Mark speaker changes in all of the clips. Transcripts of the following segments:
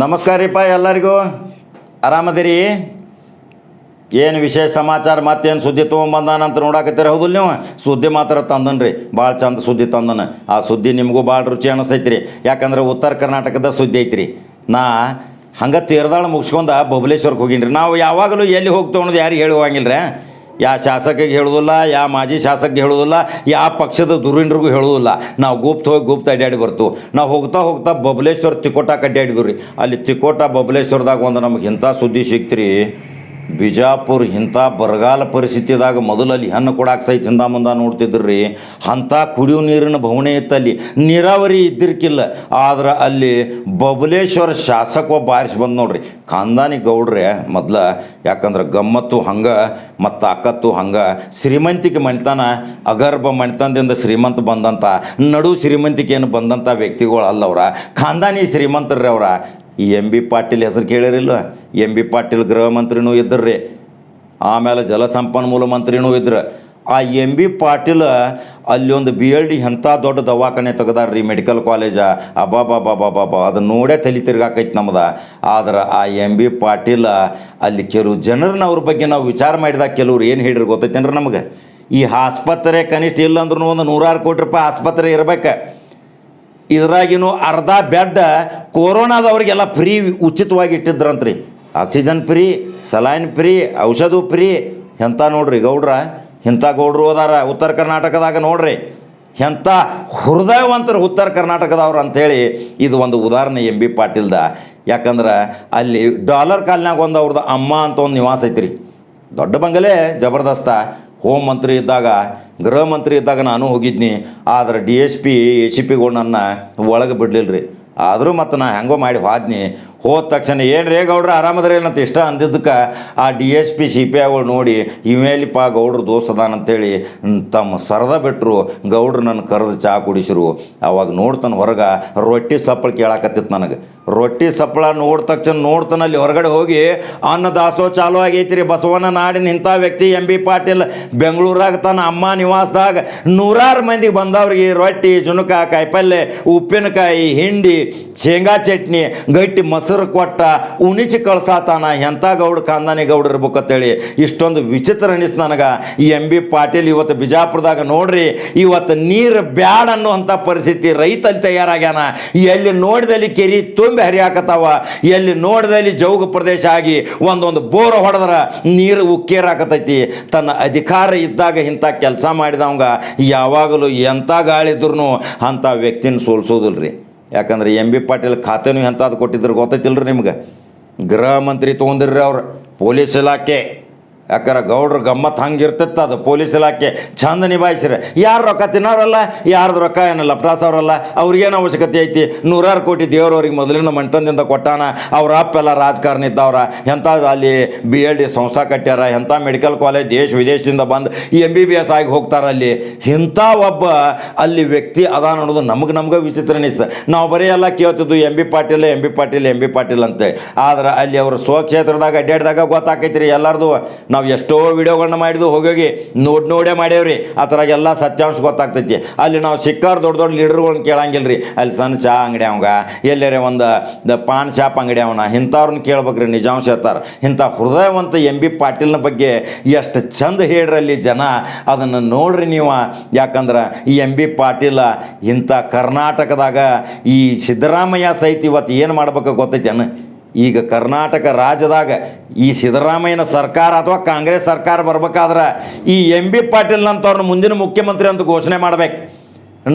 Speaker 1: ನಮಸ್ಕಾರ ರೀಪ ಎಲ್ಲರಿಗೂ. ಆರಾಮದಿರಿ? ಏನು ವಿಶೇಷ ಸಮಾಚಾರ? ಮತ್ತೇನು ಸುದ್ದಿ ತೊಗೊಂಬಂದಾನ ಅಂತ ನೋಡಾಕತ್ತೀರ? ಹೌದಿಲ್ಲ ನೀವು? ಸುದ್ದಿ ಮಾತ್ರ ತಂದನ್ರಿ ಭಾಳ ಚಂದ ಸುದ್ದಿ ತಂದನ. ಆ ಸುದ್ದಿ ನಿಮಗೂ ಭಾಳ ರುಚಿ ಅನಿಸೈತ್ರಿ. ಯಾಕಂದ್ರೆ ಉತ್ತರ ಕರ್ನಾಟಕದ ಸುದ್ದಿ ಐತ್ರಿ. ನಾ ಹಂಗೆ ತೀರ್ದಾಳ ಮುಗಿಸ್ಕೊಂಡ ಬಬಲೇಶ್ವರಕ್ಕೆ ಹೋಗಿನ್ರಿ. ನಾವು ಯಾವಾಗಲೂ ಎಲ್ಲಿ ಹೋಗ್ತೇವೆ ಅನ್ನೋದು ಯಾರಿಗೆ ಹೇಳುವಂಗಿಲ್ರಿ ಯಾ ಶಾಸಕಿಗೆ ಹೇಳೋದಿಲ್ಲ, ಯಾ ಮಾಜಿ ಶಾಸಕಿಗೆ ಹೇಳುವುದಿಲ್ಲ ಯಾವ ಪಕ್ಷದ ದುರೀಣರಿಗೂ ಹೇಳೋದಿಲ್ಲ. ನಾವು ಗುಪ್ತ ಹೋಗಿ ಗುಪ್ತ ಅಡ್ಡಾಡಿ ಬರ್ತು ನಾವು ಹೋಗ್ತಾ ಹೋಗ್ತಾ ಬಬಲೇಶ್ವರ ತಿಕೋಟಕ್ಕೆ ಅಡ್ಡಾಡಿದ್ವಿ ರೀ. ಅಲ್ಲಿ ತಿಕೋಟ ಬಬಲೇಶ್ವರದಾಗ ಒಂದು ನಮ್ಗೆ ಇಂಥ ಸುದ್ದಿ ಸಿಕ್ತ್ರಿ ಬಿಜಾಪುರ ಇಂಥ ಬರಗಾಲ ಪರಿಸ್ಥಿತಿದಾಗ ಮೊದಲು ಅಲ್ಲಿ ಹಣ್ಣು ಕೊಡಾಕ ಸಹಿತ ಹಿಂದ ಮುಂದ ನೋಡ್ತಿದ್ರು. ರೀ ಅಂಥ ಕುಡಿಯೋ ನೀರಿನ ಭವನೆ ಇತ್ತಲ್ಲಿ ನೀರಾವರಿ ಇದ್ದಿರ್ಕಿಲ್ಲ. ಆದ್ರೆ ಅಲ್ಲಿ ಬಬಲೇಶ್ವರ ಶಾಸಕ ಒಬ್ಬ ಆರಿಸಿ ಬಂದು ನೋಡ್ರಿ. ಖಾನ್ದಾನಿ ಗೌಡ್ರೆ ಮೊದ್ಲ ಯಾಕಂದ್ರೆ ಗಮ್ಮತ್ತು ಹಂಗೆ ಮತ್ತು ಅಕ್ಕತ್ತು ಹಂಗೆ ಶ್ರೀಮಂತಿಕೆ ಮಣಿತನ ಅಗರ್ಭ ಮಣಿತನದಿಂದ ಶ್ರೀಮಂತ ಬಂದಂಥ ನಡು ಶ್ರೀಮಂತಿಕೆ ಏನು ಬಂದಂಥ ವ್ಯಕ್ತಿಗಳು ಅಲ್ಲವ್ರ. ಖಾನ್ದಾನಿ ಶ್ರೀಮಂತರ್ರಿ ಅವ್ರ ಈ ಎಂ ಬಿ ಪಾಟೀಲ್ ಹೆಸರು ಕೇಳಿರಿಲ್ಲ ಎಂ ಬಿ ಪಾಟೀಲ್ ಗೃಹ ಮಂತ್ರಿನೂ ಇದ್ದರು ಆಮೇಲೆ ಜಲಸಂಪನ್ಮೂಲ ಮಂತ್ರಿನೂ ಇದ್ರು. ಆ ಎಂ ಬಿ ಪಾಟೀಲ್ ಅಲ್ಲಿ ಒಂದು ಬಿ ಎಲ್ ಡಿ ಎಂಥ ದೊಡ್ಡ ದವಾಖಾನೆ ತೆಗ್ದಾರ್ರಿ ಮೆಡಿಕಲ್ ಕಾಲೇಜ ಬಾ ಅದು ನೋಡೇ ತಲೆ ತಿರ್ಗಾಕೈತಿ ನಮ್ದು. ಆದ್ರೆ ಆ ಎಂ ಬಿ ಪಾಟೀಲ್ ಅಲ್ಲಿ ಕೆಲವು ಜನರನ್ನ ಅವ್ರ ಬಗ್ಗೆ ನಾವು ವಿಚಾರ ಮಾಡಿದಾಗ ಕೆಲವ್ರು ಏನು ಹೇಳಿರಿ ಗೊತ್ತೈತೇನ್ರಿ ನಮಗೆ? ಈ ಆಸ್ಪತ್ರೆ ಕನಿಷ್ಠ ಇಲ್ಲ ಅಂದ್ರೂ ಒಂದು ನೂರಾರು ಕೋಟಿ ರೂಪಾಯಿ ಆಸ್ಪತ್ರೆ ಇರ್ಬೇಕು. ಇದ್ರಾಗಿನೂ ಅರ್ಧ ಬೆಡ್ ಕೊರೋನಾದವ್ರಿಗೆಲ್ಲ ಫ್ರೀ ಉಚಿತವಾಗಿ ಇಟ್ಟಿದ್ರಂತ್ರಿ. ಆಕ್ಸಿಜನ್ ಫ್ರೀ ಸಲೈನ್ ಫ್ರೀ, ಔಷಧ ಫ್ರೀ. ಎಂಥ ನೋಡ್ರಿ ಗೌಡ್ರ? ಇಂಥ ಗೌಡ್ರು ಅದಾರ ಉತ್ತರ ಕರ್ನಾಟಕದಾಗ ನೋಡ್ರಿ. ಎಂಥ ಹೃದಯವಂತರು ಉತ್ತರ ಕರ್ನಾಟಕದವ್ರು ಅಂಥೇಳಿ ಇದು ಒಂದು ಉದಾಹರಣೆ ಎಂ ಬಿ ಪಾಟೀಲ್ದ. ಯಾಕಂದ್ರೆ ಅಲ್ಲಿ ಡಾಲರ್ ಕಾಲ್ನಾಗ ಒಂದು ಅವ್ರದ್ದು ಅಮ್ಮ ಅಂತ ಒಂದು ನಿವಾಸ ಐತ್ರಿ. ದೊಡ್ಡ ಬಂಗಲೆ, ಜಬರ್ದಸ್ತ. ಹೋಮ್ ಮಂತ್ರಿ ಇದ್ದಾಗ ಗೃಹ ಮಂತ್ರಿ ಇದ್ದಾಗ ನಾನು ಹೋಗಿದ್ನಿ ಆದ್ರೆ D S P A C ಪಿಗಳು ನನ್ನ ಒಳಗೆ ಬಿಡಲಿಲ್ಲ ರೀ ಆದರೂ ಮತ್ತು ನಾ ಹೆಂಗೋ ಮಾಡಿ ಹೋದ್ನಿ. ಹೋದ ತಕ್ಷಣ ಏನು ರೇ ಗೌಡ್ರ ಆರಾಮದ್ರೆ ಏನಂತ ಇಷ್ಟ ಅಂದಿದ್ದಕ್ಕೆ ಆ D S P C P ಐಗಳು ನೋಡಿ ಇಮೇಲಿಪ್ಪ ಗೌಡ್ರ ದೋಸ್ತ ಅದಾನ ಅಂತೇಳಿ ಹ್ಮ್, ತಮ್ಮ ಸರದ ಬಿಟ್ಟರು ಗೌಡ್ರು ನನ್ನ ಕರೆದು ಚಹಾ ಕುಡಿಸಿರು. ಅವಾಗ ನೋಡ್ತಾನೆ ಹೊರಗೆ ರೊಟ್ಟಿ ಸಪ್ಪಳ ಕೇಳಾಕತ್ತಿತ್ತು ನನಗೆ. ರೊಟ್ಟಿ ಸಪ್ಪಳ ನೋಡ್ ತಕ್ಷಣ ನೋಡ್ತಾನೆ ಅಲ್ಲಿ ಹೊರಗಡೆ ಹೋಗಿ ಅನ್ನ ದಾಸೋ ಚಾಲು ಆಗೈತಿ ರೀ. ಬಸವನ ನಾಡಿನ ಇಂಥ ವ್ಯಕ್ತಿ ಎಂ ಬಿ ಪಾಟೀಲ್ ಬೆಂಗಳೂರಾಗ ತನ್ನ ಅಮ್ಮ ನಿವಾಸದಾಗ ನೂರಾರು ಮಂದಿ ಬಂದವ್ರಿಗೆ ರೊಟ್ಟಿ ಜುನುಕ ಕಾಯಿಪಲ್ಲೆ, ಉಪ್ಪಿನಕಾಯಿ, ಹಿಂಡಿ, ಶೇಂಗಾ ಚಟ್ನಿ, ಗಟ್ಟಿ ಮೊಸರು ಕೊಟ್ಟ ಉಣಿಸಿ ಕಳ್ಸಾತಾನ ಎಂಥ ಗೌಡ ಕಾಂದಾನಿ ಗೌಡ ಇರ್ಬೇಕಂತೇಳಿ ಇಷ್ಟೊಂದು ವಿಚಿತ್ರ ಅನಿಸ್ ನನಗೆ. ಈ ಎಂ ಬಿ ಪಾಟೀಲ್ ಇವತ್ತು ಬಿಜಾಪುರದಾಗ ನೋಡ್ರಿ, ಇವತ್ತು ನೀರು ಬ್ಯಾಡ ಅನ್ನುವಂಥ ಪರಿಸ್ಥಿತಿ ರೈತಲ್ಲಿ ತಯಾರಾಗ್ಯಾನ. ಎಲ್ಲಿ ನೋಡಿದಲ್ಲಿ ಕೆರಿ ತುಂಬಿ ಹರಿಯಾಕತ್ತಾವ. ಎಲ್ಲಿ ನೋಡಿದಲ್ಲಿ ಜೌಗ ಪ್ರದೇಶ ಆಗಿ ಒಂದೊಂದು ಬೋರ್ ಹೊಡೆದ್ರೆ ನೀರು ಉಕ್ಕೇರಾಕತೈತಿ ತನ್ನ ಅಧಿಕಾರ ಇದ್ದಾಗ ಇಂಥ ಕೆಲಸ ಮಾಡಿದವಂಗ ಯಾವಾಗಲೂ ಎಂಥ ಗಾಳಿ ಇದ್ರೂ ಅಂಥ ವ್ಯಕ್ತಿನ ಸೋಲ್ಸೋದಿಲ್ಲ ರೀ ಯಾಕಂದ್ರೆ ಎಂ ಬಿ ಪಾಟೀಲ್ ಖಾತೆನೂ ಎಂಥದ್ದು ಕೊಟ್ಟಿದ್ರು ಗೊತ್ತೈತಿಲ್ರಿ ನಿಮ್ಗೆ? ಗೃಹ ಮಂತ್ರಿ ತೊಗೊಂಡಿರ್ರಿ ಅವ್ರು, ಪೊಲೀಸ್ ಇಲಾಖೆ. ಯಾಕಂದ್ರೆ ಗೌಡ್ರ ಗಮ್ಮತ್ ಹಂಗೆ ಇರ್ತಿತ್ತು ಅದು ಪೊಲೀಸ್ ಇಲಾಖೆ. ಚಂದ ನಿಭಾಯಿಸ್ರಿ. ಯಾರು ರೊಕ್ಕ ತಿನ್ನೋರಲ್ಲ? ಯಾರ್ದು ರೊಕ್ಕ ಏನು ಅವರಲ್ಲ ಅವ್ರಿಗೇನು ಅವಶ್ಯಕತೆ ಐತಿ? ನೂರಾರು ಕೋಟಿ ದೇವ್ರವ್ರಿಗೆ ಮೊದಲಿನ ಮಂಟನದಿಂದ ಕೊಟ್ಟಾನ. ಅವ್ರ ಅಪ್ಪೆಲ್ಲ ರಾಜಕಾರಣ ಇದ್ದವ್ರ. ಎಂಥ ಅಲ್ಲಿ ಬಿ ಎಲ್ ಡಿ ಸಂಸ್ಥೆ ಕಟ್ಟ್ಯಾರ. ಎಂಥ ಮೆಡಿಕಲ್ ಕಾಲೇಜ್ ದೇಶ ವಿದೇಶದಿಂದ ಬಂದು ಎಂ ಬಿ ಬಿ ಎಸ್ ಆಗಿ ಹೋಗ್ತಾರೆ ಅಲ್ಲಿ. ಇಂಥ ಒಬ್ಬ ಅಲ್ಲಿ ವ್ಯಕ್ತಿ ಅದ ಅನ್ನೋದು ನಮಗೆ ನಮ್ಗೆ ವಿಚಿತ್ರ ನಿಸ್ ನಾವು ಬರೀ ಎಲ್ಲ ಕೇಳ್ತಿದ್ದು M B Patil M B Patil M B Patil ಅಂತೆ. ಆದ್ರೆ ಅಲ್ಲಿ ಅವರು ಸ್ವಕ್ಷೇತ್ರದಾಗ ಅಡ್ಡಾಡಿದಾಗ ಗೊತ್ತಾಕೈತಿ ರೀ ಎಲ್ಲರದು. ನಾವು ಎಷ್ಟೋ ವಿಡಿಯೋಗಳನ್ನ ಮಾಡಿದ್ವು, ಹೋಗಿ ನೋಡಿ ನೋಡೇ ಮಾಡೇವ್ರಿ ಆ ಥರ ಎಲ್ಲ ಸತ್ಯಾಂಶ ಗೊತ್ತಾಗ್ತೈತಿ. ಅಲ್ಲಿ ನಾವು ಸಿಕ್ಕಾರ ದೊಡ್ಡ ದೊಡ್ಡ ಲೀಡರ್ಗಳನ್ನ ಕೇಳಂಗಿಲ್ಲ ರೀ ಅಲ್ಲಿ ಸಣ್ಣ ಚಹಾ ಅಂಗಡಿ ಅವಂಗ, ಎಲ್ಲರೇ ಒಂದು, ದ ಪಾನ್ ಶಾಪ್ ಅಂಗಡಿ ಅವನ, ಇಂಥವ್ರನ್ನ ಕೇಳ್ಬೇಕ್ರಿ ನಿಜಾಂಶ ಹೇಳ್ತಾರೆ. ಇಂಥ ಹೃದಯವಂತ ಎಂ ಬಿ ಪಾಟೀಲ್ನ ಬಗ್ಗೆ ಎಷ್ಟು ಚಂದ ಹೇಳ್ರಲ್ಲಿ ಜನ. ಅದನ್ನು ನೋಡ್ರಿ ನೀವು. ಯಾಕಂದ್ರೆ ಈ ಎಂ ಬಿ ಪಾಟೀಲ ಇಂಥ ಕರ್ನಾಟಕದಾಗ ಈ ಸಿದ್ದರಾಮಯ್ಯ ಸಹಿತ ಇವತ್ತು ಏನು ಮಾಡ್ಬೇಕು ಗೊತ್ತೈತೇನು? ಈಗ ಕರ್ನಾಟಕ ರಾಜ್ಯದಾಗ ಈ ಸಿದ್ದರಾಮಯ್ಯನ ಸರ್ಕಾರ ಅಥವಾ ಕಾಂಗ್ರೆಸ್ ಸರ್ಕಾರ ಬರ್ಬೇಕಾದ್ರೆ ಈ ಎಂ ಬಿ ಪಾಟೀಲ್ನಂಥವ್ರನ್ನ ಮುಂದಿನ ಮುಖ್ಯಮಂತ್ರಿ ಅಂತ ಘೋಷಣೆ ಮಾಡ್ಬೇಕು.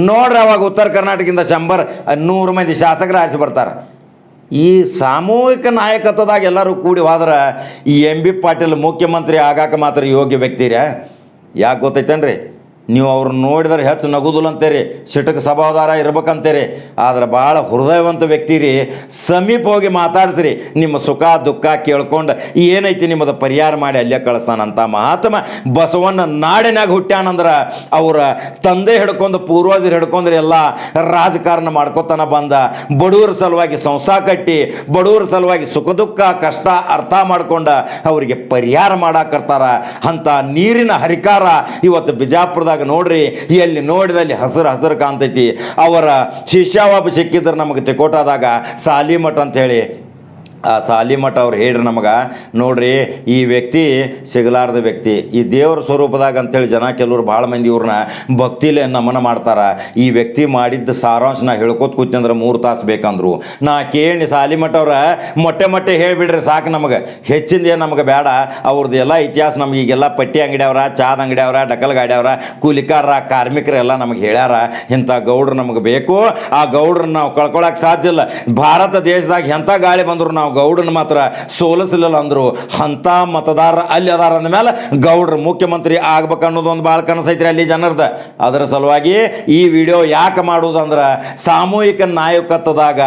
Speaker 1: ನೋಡ್ರಿ ಅವಾಗ ಉತ್ತರ ಕರ್ನಾಟಕದಿಂದ ಶಂಬರ್ ನೂರು ಮಂದಿ ಶಾಸಕರು ಆರಿಸಿ ಬರ್ತಾರೆ. ಈ ಸಾಮೂಹಿಕ ನಾಯಕತ್ವದಾಗ ಎಲ್ಲರೂ ಕೂಡಿ ಹೋದ್ರೆ ಈ ಎಂ ಬಿ ಪಾಟೀಲ್ ಮುಖ್ಯಮಂತ್ರಿ ಆಗಾಕ ಮಾತ್ರ ಯೋಗ್ಯ ವ್ಯಕ್ತಿರ ಯಾಕೆ ಗೊತ್ತೈತೇನ್ರಿ? ನೀವು ಅವ್ರನ್ನ ನೋಡಿದ್ರೆ ಹೆಚ್ಚು ನಗುದಿಲ್ಲ ಅಂತೀರಿ ಸಿಟಕ ಸಭಾದಾರ ಇರ್ಬೇಕಂತೀರಿ. ಆದ್ರೆ ಭಾಳ ಹೃದಯವಂತ ವ್ಯಕ್ತಿ ರೀ ಸಮೀಪ ಹೋಗಿ ಮಾತಾಡಿಸ್ರಿ. ನಿಮ್ಮ ಸುಖ, ದುಃಖ ಕೇಳ್ಕೊಂಡು ಏನೈತಿ ನಿಮ್ಮದು ಪರಿಹಾರ ಮಾಡಿ ಅಲ್ಲೇ ಕಳಿಸ್ತಾನಂತ ಮಹಾತ್ಮ ಬಸವಣ್ಣ ನಾಡಿನಾಗ ಹುಟ್ಟ್ಯಾನಂದ್ರೆ ಅವರ ತಂದೆ ಹಿಡ್ಕೊಂಡು, ಪೂರ್ವಜರು ಹಿಡ್ಕೊಂಡ್ರೆ ಎಲ್ಲ ರಾಜಕಾರಣ ಮಾಡ್ಕೊತಾನ ಬಂದ. ಬಡವರ ಸಲುವಾಗಿ ಸಂಸಾರ ಕಟ್ಟಿ ಬಡವರ ಸಲುವಾಗಿ ಸುಖ, ದುಃಖ, ಕಷ್ಟ ಅರ್ಥ ಮಾಡ್ಕೊಂಡು ಅವರಿಗೆ ಪರಿಹಾರ ಮಾಡಾಕರ್ತಾರ ಅಂತ ನೀರಿನ ಹರಿಕಾರ ಇವತ್ತು ಬಿಜಾಪುರದಾಗ ನೋಡ್ರಿ, ಎಲ್ಲಿ ನೋಡಿದಲ್ಲಿ ಹಸಿರು ಹಸಿರು ಕಾಣ್ತೈತಿ. ಅವರ ಶಿಷ್ಯ ಒಬ್ಬ ಸಿಕ್ಕಿದ್ರೆ ನಮಗೆ ತಿಕೋಟಾದಾಗ ಸಾಲಿಮಠ ಅಂತ ಹೇಳಿ ಆ ಸಾಲಿಮಠ ಅವ್ರು ಹೇಳ್ರಿ ನಮಗೆ, ನೋಡ್ರಿ ಈ ವ್ಯಕ್ತಿ ಸಿಗಲಾರ್ದ ವ್ಯಕ್ತಿ. ಈ ದೇವ್ರ ಸ್ವರೂಪದಾಗ ಅಂತೇಳಿ ಜನ ಕೆಲವ್ರು ಭಾಳ ಮಂದಿ ಇವ್ರನ್ನ ಭಕ್ತಿಲೆ ನಮನ ಮಾಡ್ತಾರೆ. ಈ ವ್ಯಕ್ತಿ ಮಾಡಿದ್ದ ಸಾರಾಂಶ ನಾ ಹೇಳ್ಕೊತ ಕೂತಂದ್ರೆ ಮೂರು ತಾಸು ಬೇಕಂದ್ರು. ನಾ ಕೇಳಿ ಸಾಲಿಮಠ ಅವ್ರ, ಮೊಟ್ಟೆ ಮೊಟ್ಟೆ ಹೇಳಿಬಿಡ್ರಿ ಸಾಕು ನಮಗೆ. ಹೆಚ್ಚಿಂದ ಏನು ನಮಗೆ ಬೇಡ ಅವ್ರದ್ದು ಎಲ್ಲ ಇತಿಹಾಸ ನಮ್ಗೆ ಈಗೆಲ್ಲ ಪಟ್ಟಿ ಅಂಗಡಿ ಅವ್ರ, ಚಾದ ಅಂಗಡಿ ಅವರ, ಡಕಲ್ ಗಾಡಿ ಅವ್ರ, ಕೂಲಿಕಾರರ ಕಾರ್ಮಿಕರೆಲ್ಲ ನಮಗೆ ಹೇಳ್ಯಾರ. ಇಂಥ ಗೌಡ್ರು ನಮಗೆ ಬೇಕು. ಆ ಗೌಡ್ರನ್ನ ನಾವು ಕಳ್ಕೊಳಕ್ಕೆ ಸಾಧ್ಯ ಇಲ್ಲ. ಭಾರತ ದೇಶದಾಗ ಎಂಥ ಗಾಳಿ ಬಂದರು ನಾವು ಗೌಡನ ಮಾತ್ರ ಸೋಲಿಸಲಿಲ್ಲ ಅಂದರು, ಅಂಥ ಮತದಾರ ಅಲ್ಲಿ ಅದಾರ ಅಂದಮೇಲೆ ಗೌಡ್ರು ಮುಖ್ಯಮಂತ್ರಿ ಆಗ್ಬೇಕು ಅನ್ನೋದು ಒಂದು ಭಾಳ ಕನಸೈತ್ರಿ ಅಲ್ಲಿ ಜನರದ. ಅದರ ಸಲುವಾಗಿ ಈ ವಿಡಿಯೋ ಯಾಕೆ ಮಾಡೋದಂದ್ರೆ ಸಾಮೂಹಿಕ ನಾಯಕತ್ವದಾಗ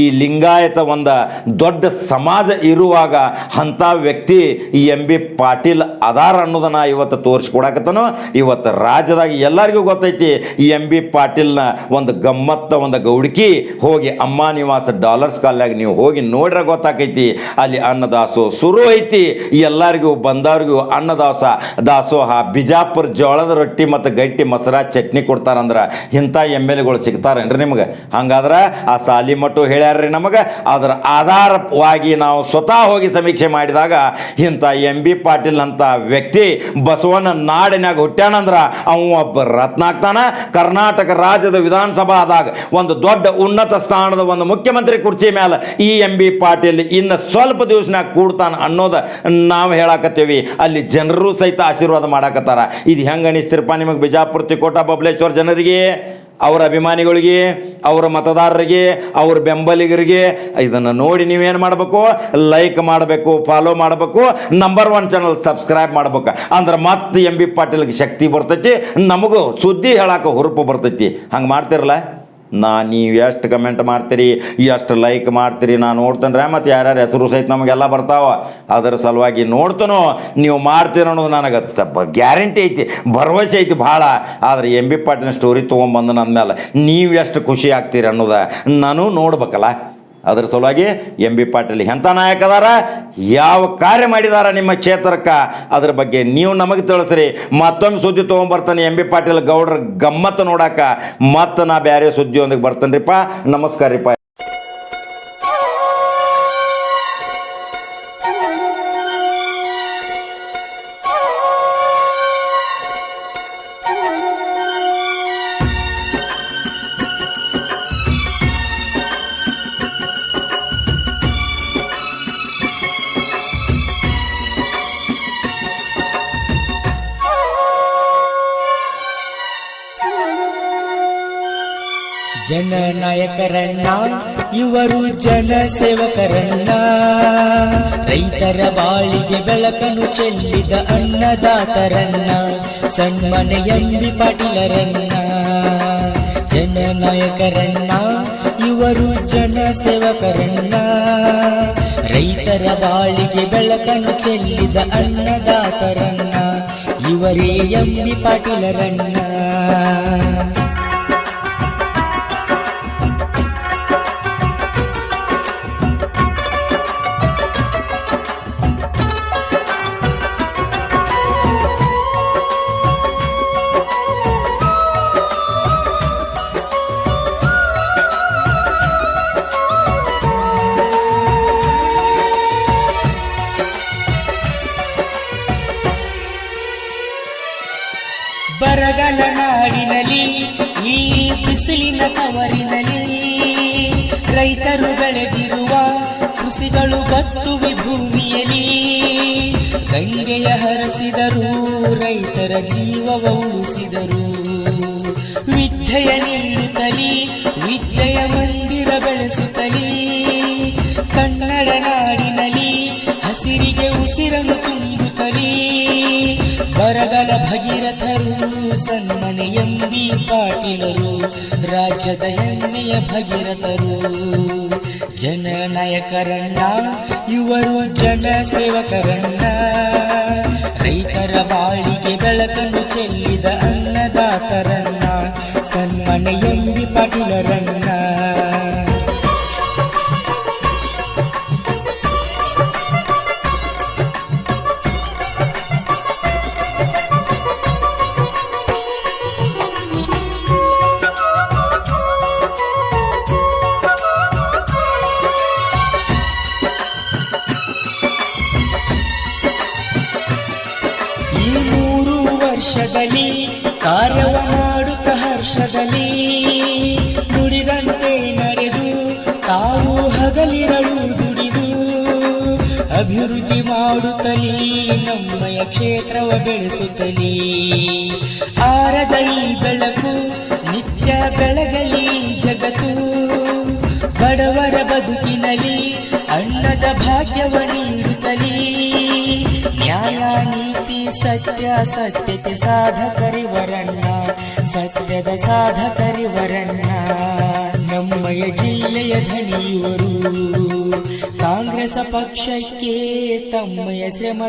Speaker 1: ಈ ಲಿಂಗಾಯತ ಒಂದು ದೊಡ್ಡ ಸಮಾಜ ಇರುವಾಗ ಅಂಥ ವ್ಯಕ್ತಿ ಈ ಎಂ ಬಿ ಪಾಟೀಲ್ ಅದಾರ ಅನ್ನೋದನ್ನ ಇವತ್ತು ತೋರಿಸ್ಕೊಡಕತ್ತನು. ಇವತ್ತು ರಾಜ್ಯದಾಗ ಎಲ್ಲರಿಗೂ ಗೊತ್ತೈತಿ ಈ ಎಂ ಬಿ ಪಾಟೀಲ್ನ ಒಂದು ಗಮ್ಮತ್ತ, ಒಂದು ಗೌಡ್ಕಿ ಹೋಗಿ ಅಮ್ಮ ನಿವಾಸ ಡಾಲರ್ಸ್ ಕಾಲ್ನಾಗ ನೀವು ಹೋಗಿ ನೋಡ್ರೆ ಗೊತ್ತಾಕೈತಿ. ಅಲ್ಲಿ ಅನ್ನದಾಸೋ ಶುರು ಐತಿ. ಎಲ್ಲರಿಗೂ, ಬಂದವ್ರಿಗೂ ಅನ್ನದಾಸ, ದಾಸೋಹ, ಬಿಜಾಪುರ ಜೋಳದ ರೊಟ್ಟಿ ಮತ್ತು ಗಟ್ಟಿ ಮೊಸರ ಚಟ್ನಿ ಕೊಡ್ತಾರಂದ್ರೆ ಇಂಥ ಎಂ ಎಲ್ ಎಗಳು ಸಿಗ್ತಾರೇನ್ರಿ ನಿಮ್ಗೆ? ಹಂಗಾದ್ರೆ ಆ ಸಾಲಿಮಟ್ಟು ಹೇಳ್ಯಾರ್ರಿ ನಮಗೆ. ಅದರ ಆಧಾರವಾಗಿ ನಾವು ಸ್ವತಃ ಹೋಗಿ ಸಮೀಕ್ಷೆ ಮಾಡಿದಾಗ ಇಂಥ ಎಂ ಬಿ ಪಾಟೀಲ್ ಅಂತ ವ್ಯಕ್ತಿ ಬಸವನ ನಾಡಿನಾಗ ಹುಟ್ಟ್ಯಾನಂದ್ರೆ ಅವ ಒಬ್ಬ ರತ್ನ ಆಗ್ತಾನ ಕರ್ನಾಟಕ ರಾಜ್ಯದ ವಿಧಾನಸಭಾದಾಗ ಒಂದು ದೊಡ್ಡ ಉನ್ನತ ಸ್ಥಾನದ ಒಂದು ಮುಖ್ಯಮಂತ್ರಿ ಕುರ್ಚಿ ಮೇಲೆ ಈ ಎಂ ಬಿ ಪಾಟೀಲ್ ಇನ್ನು ಸ್ವಲ್ಪ ದಿವಸನಾಗ ಕೂಡ್ತಾನೆ ಅನ್ನೋದು ನಾವು ಹೇಳಾಕತ್ತೇವಿ. ಅಲ್ಲಿ ಜನರು ಸಹಿತ ಆಶೀರ್ವಾದ ಮಾಡಾಕತ್ತಾರ. ಇದು ಹೆಂಗೆ ಅನಿಸ್ತಿರಪ್ಪ ನಿಮಗೆ ಬಿಜಾಪುರ ತಿಕೋಟ ಬಬಲೇಶ್ವರ ಜನರಿಗೆ, ಅವರ ಅಭಿಮಾನಿಗಳಿಗೆ, ಅವರ ಮತದಾರರಿಗೆ, ಅವ್ರ ಬೆಂಬಲಿಗರಿಗೆ, ಇದನ್ನು ನೋಡಿ ನೀವೇನು ಮಾಡಬೇಕು? ಲೈಕ್ ಮಾಡಬೇಕು ಫಾಲೋ ಮಾಡಬೇಕು ನಂಬರ್ ಒನ್ ಚಾನಲ್ ಸಬ್ಸ್ಕ್ರೈಬ್ ಮಾಡ್ಬೇಕು. ಅಂದ್ರೆ ಮತ್ತೆ ಎಂ ಬಿ ಪಾಟೀಲ್ಗೆ ಶಕ್ತಿ ಬರ್ತೈತಿ, ನಮಗೂ ಸುದ್ದಿ ಹೇಳಕ್ಕೆ ಹುರುಪು ಬರ್ತೈತಿ. ಹಂಗೆ ಮಾಡ್ತಿರಲ್ಲ? ನಾ ನೀವು ಎಷ್ಟು ಕಮೆಂಟ್ ಮಾಡ್ತೀರಿ, ಎಷ್ಟು ಲೈಕ್ ಮಾಡ್ತೀರಿ ನಾನು ನೋಡ್ತೇನೆ ರೀ ಮತ್ತು ಯಾರ್ಯಾರು ಹೆಸರು ಸಹಿತ ನಮಗೆಲ್ಲ ಬರ್ತಾವ, ಅದರ ಸಲುವಾಗಿ ನೋಡ್ತೇನೋ, ನೀವು ಮಾಡ್ತೀರ ಅನ್ನೋದು ನನಗೆ ಗ್ಯಾರಂಟಿ ಐತಿ, ಭರವಸೆ ಐತಿ ಭಾಳ. ಆದರೆ ಎಂ ಬಿ ಪಾಟೀಲ್ ಸ್ಟೋರಿ ತೊಗೊಂಬಂದು ನನ್ನ ಮೇಲೆ ನೀವು ಎಷ್ಟು ಖುಷಿ ಆಗ್ತೀರಿ ಅನ್ನೋದ ನಾನು ನೋಡ್ಬೇಕಲ್ಲ. ಅದರ ಸಲುವಾಗಿ ಎಂ ಬಿ ಪಾಟೀಲ್ ಎಂಥ ನಾಯಕ ಅದಾರ? ಯಾವ ಕಾರ್ಯ ಮಾಡಿದಾರ ನಿಮ್ಮ ಕ್ಷೇತ್ರಕ್ಕೆ? ಅದ್ರ ಬಗ್ಗೆ ನೀವು ನಮಗೆ ತಿಳಿಸ್ರಿ. ಮತ್ತೊಮ್ಮೆ ಸುದ್ದಿ ತೊಗೊಂಬರ್ತಾನೆ ಎಂ ಬಿ ಪಾಟೀಲ್ ಗೌಡ್ರ ಗಮ್ಮತ್ತು ನೋಡಾಕ. ಮತ್ತು ನಾ ಬೇರೆ ಸುದ್ದಿಯೊಂದಿಗೆ ಬರ್ತಾನೆ ರೀಪ್ಪ ನಮಸ್ಕಾರ ರೀಪ್ಪ
Speaker 2: ಜನನಾಯಕರನ್ನ ಇವರು ಜನ ಸೇವಕರನ್ನ ರೈತರ ಬಾಳಿಗೆ ಬೆಳಕನು ಚೆಲ್ಲಿದ ಅನ್ನದಾತರನ್ನ ಸನ್ಮನೆ ಎಂಬಿ ಪಾಟೀಲರನ್ನ. ಜನನಾಯಕರನ್ನ, ಇವರು ಜನ ಸೇವಕರನ್ನ ರೈತರ ಬಾಳಿಗೆ ಬೆಳಕನು ಚೆಲ್ಲಿದ ಅನ್ನದಾತರನ್ನ, ಇವರೇ ಎಂಬಿ ಪಾಟೀಲರನ್ನ. ಬರಗಾಲ ನಾಡಿನಲ್ಲಿ, ಈ ಬಿಸಿಲಿನ ತವರಿನಲ್ಲಿ ರೈತರು ಬೆಳೆದಿರುವ ಕೃಷಿಗಳು ಬತ್ತುವಿ ಭೂಮಿಯಲ್ಲಿ. ಗಂಗೆಯ ಹರಸಿದರು, ರೈತರ ಜೀವವ ಉಳಿಸಿದರು. ವಿದ್ಯೆಯ ನೀಡುತ್ತಲಿ ವಿದ್ಯೆಯ ಮಂದಿರ ಬೆಳೆಸುತ್ತಲಿ, ಕನ್ನಡ ನಾಡಿನಲ್ಲಿ ಹಸಿರಿಗೆ ಉಸಿರನ್ನು ಬರಗಲ ಭಗೀರಥರು ಸನ್ಮನೆ ಎಂಬಿ ಪಾಟೀಲರು, ರಾಜ್ಯದ ಹೆಮ್ಮೆಯ ಭಗೀರಥರು. ಜನನಾಯಕರನ್ನ, ಇವರು ಜನ ಸೇವಕರನ್ನ ರೈತರ ಬಾಳಿಗೆ ಬೆಳಕನ್ನು ಚೆಲ್ಲಿದ ಅನ್ನದಾತರನ್ನ ಸನ್ಮನೆ ಎಂಬಿ ಪಾಟೀಲರನ್ನ. ಅಭಿವೃದ್ಧಿ ಮಾಡುತ್ತಲೀ, ನಮ್ಮಯ ಕ್ಷೇತ್ರವ ಬೆಳೆಸುತ್ತಲೀ. ಆರದೈ ಬೆಳಕು, ನಿತ್ಯ ಬೆಳಗಲಿ ಜಗತ್ತು. ಬಡವರ ಬದುಕಿನಲ್ಲಿ ಅನ್ನದ ಭಾಗ್ಯವ ನೀಡುತ್ತಲೀ. ನ್ಯಾಯ, ನೀತಿ, ಸತ್ಯ ಸತ್ಯತೆ ಸಾಧಕರಿವರಣ್ಣ ಸತ್ಯದ ಸಾಧಕರಿವರಣ್ಣ ನಮ್ಮಯ ಜಿಲ್ಲೆಯ ಧನಿಯುವರು. ಕಾಂಗ್ರೆಸ್ ಪಕ್ಷಕ್ಕೆ ತಮ್ಮ ತಮ್ಮಯ ಜನ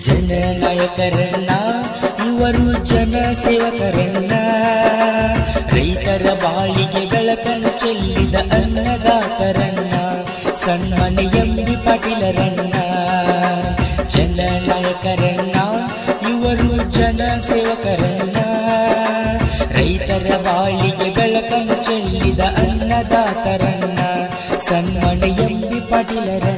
Speaker 2: ಜನನಾಯಕರನ್ನ, ಇವರು ಜನ ಸೇವಕರನ್ನ ರೈತರ ಬಾಳಿಗೆ ಬೆಳಕನ್ನು ಚೆಲ್ಲಿದ ಅನ್ನದಾತರನ್ನ ಸನ್ಮಾನ ಎಂಬಿ ಪಾಟೀಲರನ್ನ, ಜನನಾಯಕರನ್ನ, ಇವರು ಜನ ಚೆಲ್ಲಿದ ಅನ್ನದಾತರನ್ನ ಸನ್ಮಾನ ಎಂಬಿ ಪಾಟೀಲರನ್ನ